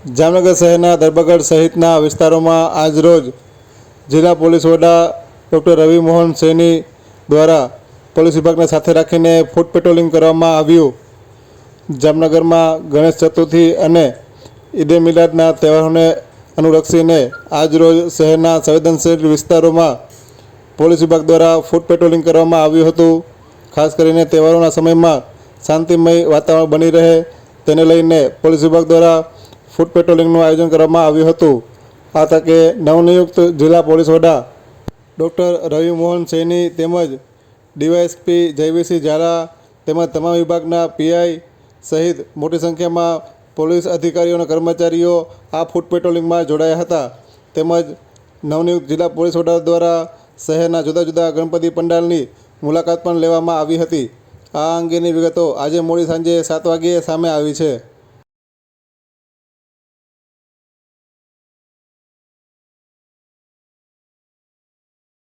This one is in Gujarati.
જામનગર શહેરના દરબગઢ સહિતના વિસ્તારોમાં આજરોજ જિલ્લા પોલીસ વડા ડૉક્ટર રવિ મોહન સૈની દ્વારા પોલીસ વિભાગને સાથે રાખીને ફૂટ પેટ્રોલિંગ કરવામાં આવ્યું. જામનગરમાં ગણેશ ચતુર્થી અને ઈદે મિલાદના તહેવારોને અનુલક્ષીને આજરોજ શહેરના સંવેદનશીલ વિસ્તારોમાં પોલીસ વિભાગ દ્વારા ફૂટ પેટ્રોલિંગ કરવામાં આવ્યું હતું. ખાસ કરીને તહેવારોના સમયમાં શાંતિમય વાતાવરણ બની રહે તેને લઈને પોલીસ વિભાગ દ્વારા ફૂટ પેટ્રોલિંગનું આયોજન કરવામાં આવ્યું હતું. આ તકે નવનિયુક્ત જિલ્લા પોલીસ વડા ડૉક્ટર રવિ મોહન સૈની તેમજ ડીવાયએસપી જયવીસિંહ ઝાલા તેમજ તમામ વિભાગના પીઆઈ સહિત મોટી સંખ્યામાં પોલીસ અધિકારીઓ અને કર્મચારીઓ આ ફૂટ પેટ્રોલિંગમાં જોડાયા હતા. તેમજ નવનિયુક્ત જિલ્લા પોલીસ વડા દ્વારા શહેરના જુદા જુદા ગણપતિ પંડાલની મુલાકાત પણ લેવામાં આવી હતી. આ અંગેની વિગતો આજે મોડી સાંજે સાત વાગ્યે સામે આવી છે.